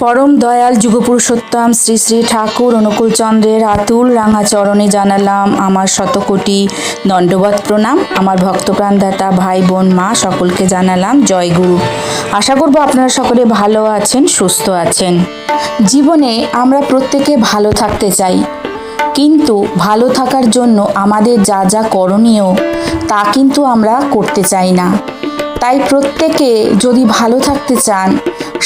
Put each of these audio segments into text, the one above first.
পরম দয়াল যুগপুরুষোত্তম শ্রী শ্রী ঠাকুর অনুকূল চন্দ্রের আতুল রাঙা চরণে জানালাম আমার শতকোটি দণ্ডবত প্রণাম। আমার ভক্তপ্রাণদাতা ভাই বোন, মা, সকলকে জানালাম জয় গুরু। আশা করব আপনারা সকলে ভালো আছেন, সুস্থ আছেন। জীবনে আমরা প্রত্যেকে ভালো থাকতে চাই। কিন্তু ভালো থাকার জন্য আমাদের যা যা করণীয়, তা কিন্তু আমরা করতে চাই না। তাই প্রত্যেকে যদি ভালো থাকতে চান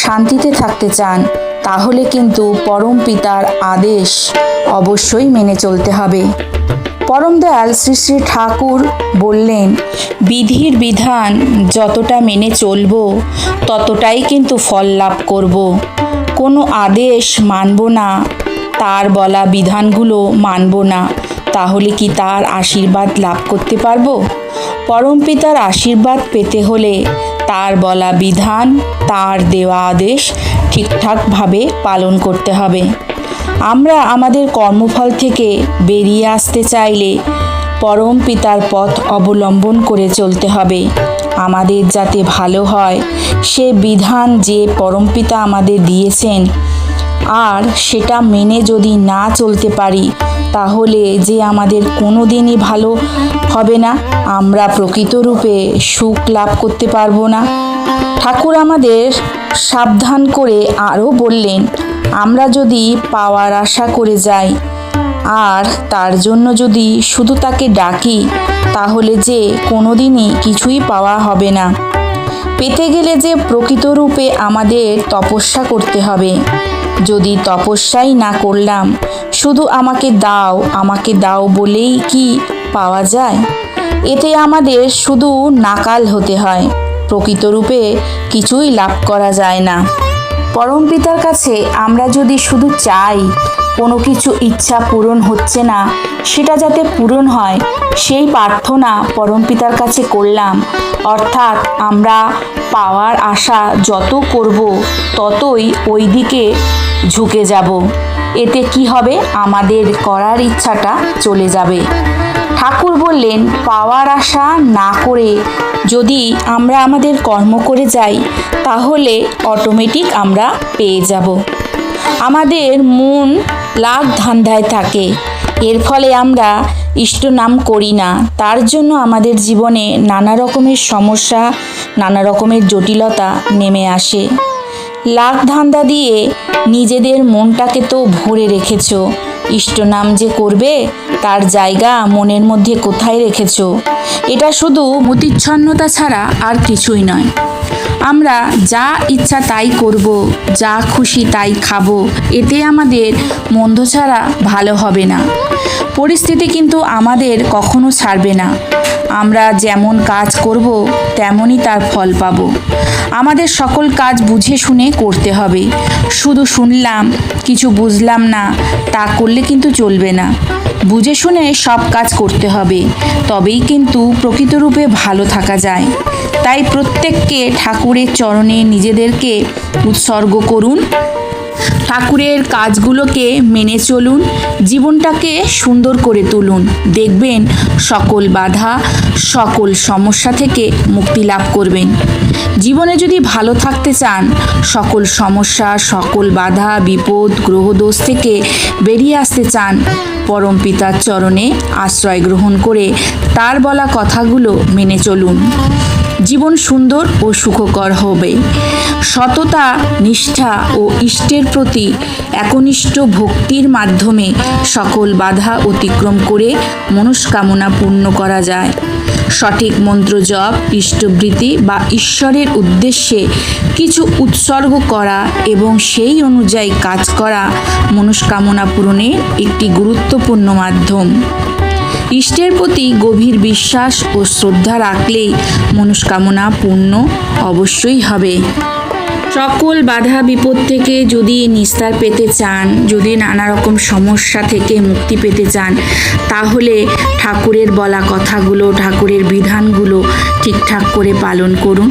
শান্তিতে থাকতে চান, তাহলে কিন্তু পরম পিতার আদেশ অবশ্যই মেনে চলতে হবে। পরম দয়াল শ্রী শ্রী ঠাকুর বললেন, বিধির বিধান যতটা মেনে চলব, ততটাই কিন্তু ফল লাভ করব। কোনো আদেশ মানব না, তার বলা বিধানগুলো মানব না, তাহলে কি তার আশীর্বাদ লাভ করতে পারব? পরম পিতার আশীর্বাদ পেতে হলে তার বলা বিধান, তার দেওয়া আদেশ ঠিকঠাকভাবে পালন করতে হবে। আমরা আমাদের কর্মফল থেকে বেরিয়ে আসতে চাইলে পরম পিতার পথ অবলম্বন করে চলতে হবে। আমাদের যাতে ভালো হয়, সে বিধান যে পরমপিতা আমাদের দিয়েছেন, আর সেটা মেনে যদি না চলতে পারি তাহলে যে আমাদের কোনো দিনই ভালো হবে না, আমরা প্রকৃত রূপে সুখ লাভ করতে পারব না। ঠাকুর আমাদের সাবধান করে আরও বললেন, আমরা যদি পাওয়ার আশা করে যাই, আর তার জন্য যদি শুধু তাকে ডাকি, তাহলে যে কোনো দিনই কিছুই পাওয়া হবে না। পেতে গেলে যে প্রকৃত রূপে আমাদের তপস্যা করতে হবে। যদি তপস্যাই না করলাম, শুধু আমাকে দাও আমাকে দাও বলেই কি পাওয়া যায়? এতে আমাদের শুধু নাকাল হতে হয় প্রকৃত রূপে কিছুই লাভ করা যায় না। পরম পিতার কাছে আমরা যদি শুধু চাই, কোনো কিছু ইচ্ছা পূরণ হচ্ছে না, সেটা যাতে পূরণ হয়, সেই প্রার্থনা পরম পিতার কাছে করলাম। অর্থাৎ আমরা পাওয়ার আশা যত করব, ততই ওই দিকে ঝুঁকে যাব। এতে কি হবে? আমাদের করার ইচ্ছাটা চলে যাবে। ঠাকুর বললেন, পাওয়ার আশা না করে যদি আমরা আমাদের কর্ম করে যাই, তাহলে অটোমেটিক আমরা পেয়ে যাব। আমাদের মন লাখ ধান্ধায় থাকে। এর ফলে আমরা ইষ্ট নাম করি না। তার জন্য আমাদের জীবনে নানা রকমের সমস্যা, নানা রকমের জটিলতা নেমে আসে। লাখ ধান্দা দিয়ে নিজেদের মনটাকে তো ভরে রেখেছ। ইষ্টনাম যে করবে, তার জায়গা মনের মধ্যে কোথায় রেখেছ? এটা শুধু মতিচ্ছন্নতা ছাড়া আর কিছুই নয়। আমরা যা ইচ্ছা তাই করব, যা খুশি তাই খাব, এতে আমাদের মন্দ ছাড়া ভালো হবে না। পরিস্থিতি কিন্তু আমাদের কখনো ছাড়বে না। আমরা যেমন কাজ করব, তেমনই তার ফল পাব। আমাদের সকল কাজ বুঝে শুনে করতে হবে। শুধু শুনলাম, কিছু বুঝলাম না, তা করলে কিন্তু চলবে না। বুঝে শুনে সব কাজ করতে হবে, তবেই কিন্তু প্রকৃতরূপে ভালো থাকা যায়। তাই প্রত্যেককে ঠাকুরের চরণে নিজেদেরকে উৎসর্গ করুন। ঠাকুরের কাজগুলোকে মেনে চলুন, জীবনটাকে সুন্দর করে তুলুন। দেখবেন সকল বাধা, সকল সমস্যা থেকে মুক্তি লাভ করবেন। জীবনে যদি ভালো থাকতে চান, সকল সমস্যা, সকল বাধা, বিপদ, গ্রহদোষ থেকে বেরিয়ে আসতে চান, পরম পিতার চরণে আশ্রয় গ্রহণ করে তার বলা কথাগুলো মেনে চলুন। জীবন সুন্দর ও সুখকর হবে। সততা, নিষ্ঠা ও ইষ্টের প্রতি একনিষ্ঠ ভক্তির মাধ্যমে সকল বাধা অতিক্রম করে মনস্কামনা পূর্ণ করা যায়। সঠিক মন্ত্র জপ, ইষ্টবৃত্তি বা ঈশ্বরের উদ্দেশ্যে কিছু উৎসর্গ করা এবং সেই অনুযায়ী কাজ করা মনস্কামনা পূরণের একটি গুরুত্বপূর্ণ মাধ্যম। ইষ্টের প্রতি গভীর বিশ্বাস ও শ্রদ্ধা রাখলেই মনস্কামনা পূর্ণ অবশ্যই হবে। সকল বাধা বিপদ থেকে যদি নিস্তার পেতে চান, যদি নানা রকম সমস্যা থেকে মুক্তি পেতে চান, তাহলে ঠাকুরের বলা কথাগুলো, ঠাকুরের বিধানগুলো ঠিকঠাক করে পালন করুন।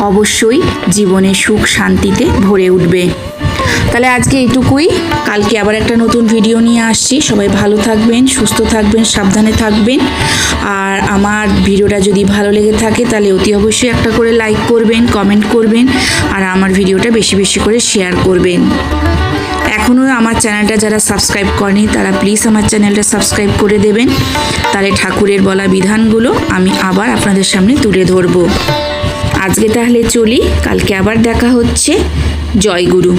অবশ্যই জীবনে সুখ শান্তিতে ভরে উঠবে। তাহলে আজকে এইটুকুই। কালকে আবার একটা নতুন ভিডিও নিয়ে আসছি। সবাই ভালো থাকবেন, সুস্থ থাকবেন, সাবধানে থাকবেন। আর আমার ভিডিওটা যদি ভালো লেগে থাকে, তাহলে অতি অবশ্যই একটা করে লাইক করবেন কমেন্ট করবেন, আর আমার ভিডিওটা বেশি বেশি করে শেয়ার করবেন। এখনও আমার চ্যানেলটা যারা সাবস্ক্রাইব করেনি, তারা প্লিজ আমার চ্যানেলটা সাবস্ক্রাইব করে দেবেন। তাহলে ঠাকুরের বলা বিধানগুলো আমি আবার আপনাদের সামনে তুলে ধরবো। আজকে তাহলে চলি, কালকে আবার দেখা হচ্ছে। জয় গুরু।